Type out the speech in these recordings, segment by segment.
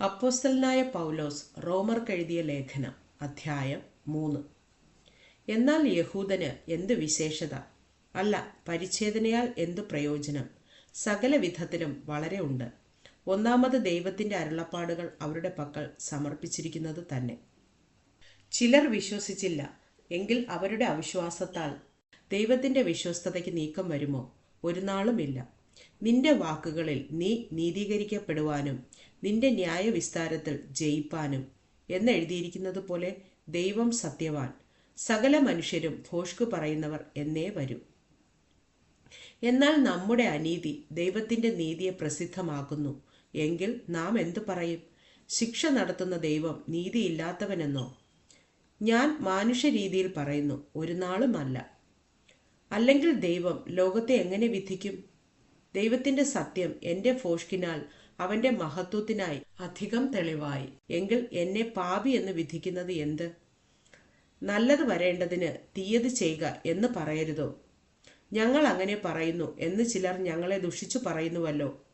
അപ്പോസ്തലനായ പൗലോസ് റോമർക്കെഴുതിയ ലേഖനം അധ്യായം മൂന്ന്. എന്നാൽ യഹൂദന് എന്ത് വിശേഷത? അല്ല പരിച്ഛേദനയാൽ എന്തു പ്രയോജനം? സകല വിധത്തിലും വളരെ ഉണ്ട്. ഒന്നാമത് ദൈവത്തിന്റെ അരുളപ്പാടുകൾ അവരുടെ പക്കൽ സമർപ്പിച്ചിരിക്കുന്നത് തന്നെ. ചിലർ വിശ്വസിച്ചില്ല എങ്കിൽ അവരുടെ അവിശ്വാസത്താൽ ദൈവത്തിന്റെ വിശ്വസ്തതയ്ക്ക് നീക്കം വരുമോ? ഒരു നാളുമില്ല നിന്റെ വാക്കുകളിൽ നീ നീതീകരിക്കപ്പെടുവാനും നിന്റെ ന്യായവിസ്താരത്തിൽ ജയിപ്പാനും എന്നെഴുതിയിരിക്കുന്നത് പോലെ ദൈവം സത്യവാൻ. സകല മനുഷ്യരും ഭോഷ്ക് പറയുന്നവർ എന്നേ വരൂ. എന്നാൽ നമ്മുടെ അനീതി ദൈവത്തിന്റെ നീതിയെ പ്രസിദ്ധമാക്കുന്നു. എങ്കിൽ നാം എന്തു പറയും? ശിക്ഷ നടത്തുന്ന ദൈവം നീതിയില്ലാത്തവനെന്നോ? ഞാൻ മാനുഷ്യരീതിയിൽ പറയുന്നു ഒരു നാളുമല്ല. അല്ലെങ്കിൽ ദൈവം ലോകത്തെ എങ്ങനെ വിധിക്കും? ദൈവത്തിന്റെ സത്യം എന്റെ ഫോഷ്കിനാൽ അവന്റെ മഹത്വത്തിനായി അധികം തെളിവായി. എങ്കിൽ എന്നെ പാപി എന്ന് വിധിക്കുന്നത് എന്ത്? നല്ലത് വരേണ്ടതിന് തീയത് ചെയ്യുക എന്ന് പറയരുതോ? ഞങ്ങൾ അങ്ങനെ പറയുന്നു എന്ന് ചിലർ ഞങ്ങളെ ദുഷിച്ചു പറയുന്നുവല്ലോ.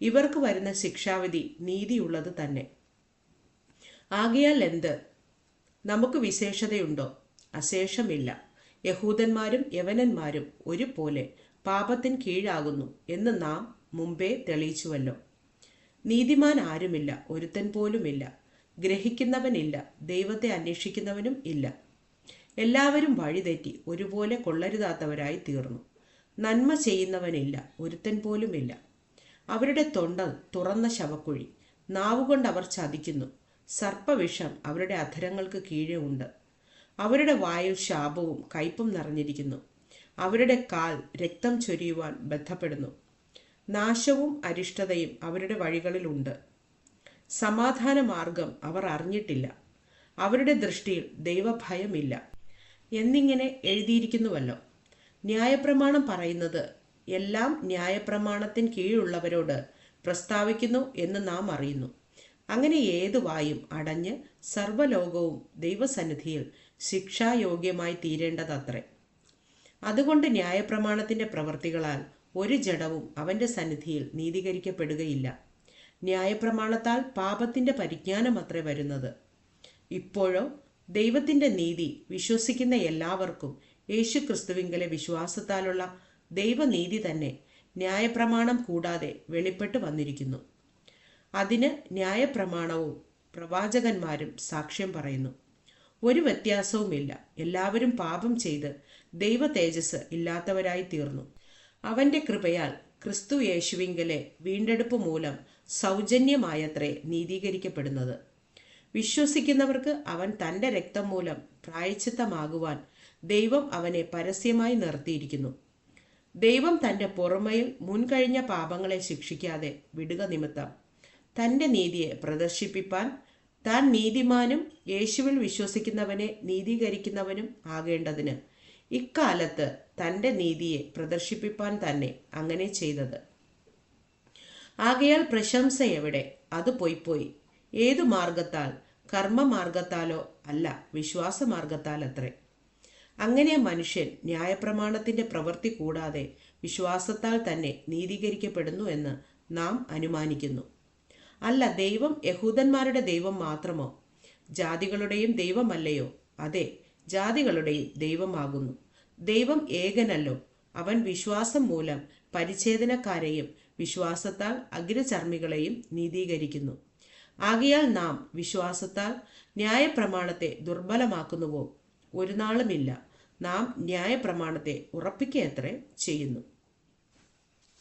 ഇവർക്ക് വരുന്ന ശിക്ഷാവിധി നീതിയുള്ളത് തന്നെ. ആകയാൽ എന്ത്? നമുക്ക് വിശേഷതയുണ്ടോ? അശേഷമില്ല. യഹൂദന്മാരും യവനന്മാരും ഒരുപോലെ പാപത്തിന് കീഴാകുന്നു എന്ന് നാം മുമ്പേ തെളിയിച്ചുവല്ലോ. നീതിമാൻ ആരുമില്ല ഒരുത്തൻ പോലുമില്ല. ഗ്രഹിക്കുന്നവനില്ല ദൈവത്തെ അന്വേഷിക്കുന്നവനും ഇല്ല. എല്ലാവരും വഴിതെറ്റി ഒരുപോലെ കൊള്ളരുതാത്തവരായി തീർന്നു. നന്മ ചെയ്യുന്നവനില്ല ഒരുത്തൻ പോലുമില്ല. അവരുടെ തൊണ്ട തുറന്ന ശവക്കുഴി. നാവുകൊണ്ട് അവർ ചതിക്കുന്നു. സർപ്പവിഷം അവരുടെ അധരങ്ങൾക്ക് കീഴേ ഉണ്ട് അവരുടെ വായിൽ ശാപവും കയ്പും നിറഞ്ഞിരിക്കുന്നു. അവരുടെ കാൽ രക്തം ചൊരിയുവാൻ ബന്ധപ്പെടുന്നു. നാശവും അരിഷ്ടതയും അവരുടെ വഴികളിലുണ്ട് സമാധാന മാർഗം അവർ അറിഞ്ഞിട്ടില്ല. അവരുടെ ദൃഷ്ടിയിൽ ദൈവഭയമില്ല. എന്നിങ്ങനെ എഴുതിയിരിക്കുന്നുവല്ലോ. ന്യായപ്രമാണം പറയുന്നത് എല്ലാം ന്യായപ്രമാണത്തിന് കീഴുള്ളവരോട് പ്രസ്താവിക്കുന്നു എന്ന് നാം അറിയുന്നു. അങ്ങനെ ഏതു വായും അടഞ്ഞ് സർവലോകവും ദൈവസന്നിധിയിൽ ശിക്ഷായോഗ്യമായി തീരേണ്ടതത്രേ. അതുകൊണ്ട് ന്യായപ്രമാണത്തിന്റെ പ്രവർത്തികളാൽ ഒരു ജഡവും അവന്റെ സന്നിധിയിൽ നീതീകരിക്കപ്പെടുകയില്ല. ന്യായപ്രമാണത്താൽ പാപത്തിന്റെ പരിജ്ഞാനമത്രേ വരുന്നത്. ഇപ്പോഴോ ദൈവത്തിന്റെ നീതി വിശ്വസിക്കുന്ന എല്ലാവർക്കും യേശു ക്രിസ്തുവിങ്കലെ വിശ്വാസത്താലുള്ള ദൈവനീതി തന്നെ ന്യായപ്രമാണം കൂടാതെ വെളിപ്പെട്ട് വന്നിരിക്കുന്നു. അതിന് ന്യായപ്രമാണവും പ്രവാചകന്മാരും സാക്ഷ്യം പറയുന്നു. ഒരു വ്യത്യാസവുമില്ല. എല്ലാവരും പാപം ചെയ്ത് ദൈവ തേജസ് ഇല്ലാത്തവരായി തീർന്നു. അവന്റെ കൃപയാൽ ക്രിസ്തു യേശുവിങ്കലെ വീണ്ടെടുപ്പ് മൂലം സൗജന്യമായത്രേ നീതീകരിക്കപ്പെടുന്നത്. വിശ്വസിക്കുന്നവർക്ക് അവൻ തന്റെ രക്തം മൂലം പ്രായച്ചിത്തമാകുവാൻ ദൈവം അവനെ പരസ്യമായി നിർത്തിയിരിക്കുന്നു. ദൈവം തന്റെ പുറമയിൽ മുൻകഴിഞ്ഞ പാപങ്ങളെ ശിക്ഷിക്കാതെ വിടുക നിമിത്തം തന്റെ നീതിയെ പ്രദർശിപ്പിപ്പാൻ താൻ നീതിമാനും യേശുവിൽ വിശ്വസിക്കുന്നവനെ നീതീകരിക്കുന്നവനും ആകേണ്ടതിന് ഇക്കാലത്ത് തന്റെ നീതിയെ പ്രദർശിപ്പിപ്പാൻ തന്നെ അങ്ങനെ ചെയ്തത്. ആകയാൽ പ്രശംസ എവിടെ? അത് പോയിപ്പോയി ഏതു മാർഗത്താൽ? കർമ്മമാർഗത്താലോ അല്ല വിശ്വാസമാർഗത്താൽ അത്രേ അങ്ങനെ മനുഷ്യൻ ന്യായപ്രമാണത്തിന്റെ പ്രവൃത്തി കൂടാതെ വിശ്വാസത്താൽ തന്നെ നീതീകരിക്കപ്പെടുന്നു എന്ന് നാം അനുമാനിക്കുന്നു. അല്ല ദൈവം യഹൂദന്മാരുടെ ദൈവം മാത്രമോ? ജാതികളുടെയും ദൈവമല്ലയോ? അതെ ജാതികളുടെയും ദൈവമാകുന്നു. ദൈവം ഏകനല്ലോ. അവൻ വിശ്വാസം മൂലം പരിച്ഛേദനക്കാരെയും വിശ്വാസത്താൽ അഗ്രചർമ്മികളെയും നീതീകരിക്കുന്നു. ആകയാൽ നാം വിശ്വാസത്താൽ ന്യായപ്രമാണത്തെ ദുർബലമാക്കുന്നുവോ? ഒരു നാളുമില്ല. നാം ന്യായപ്രമാണത്തെ ഉറപ്പിക്കുകയത്രേ ചെയ്യുന്നു.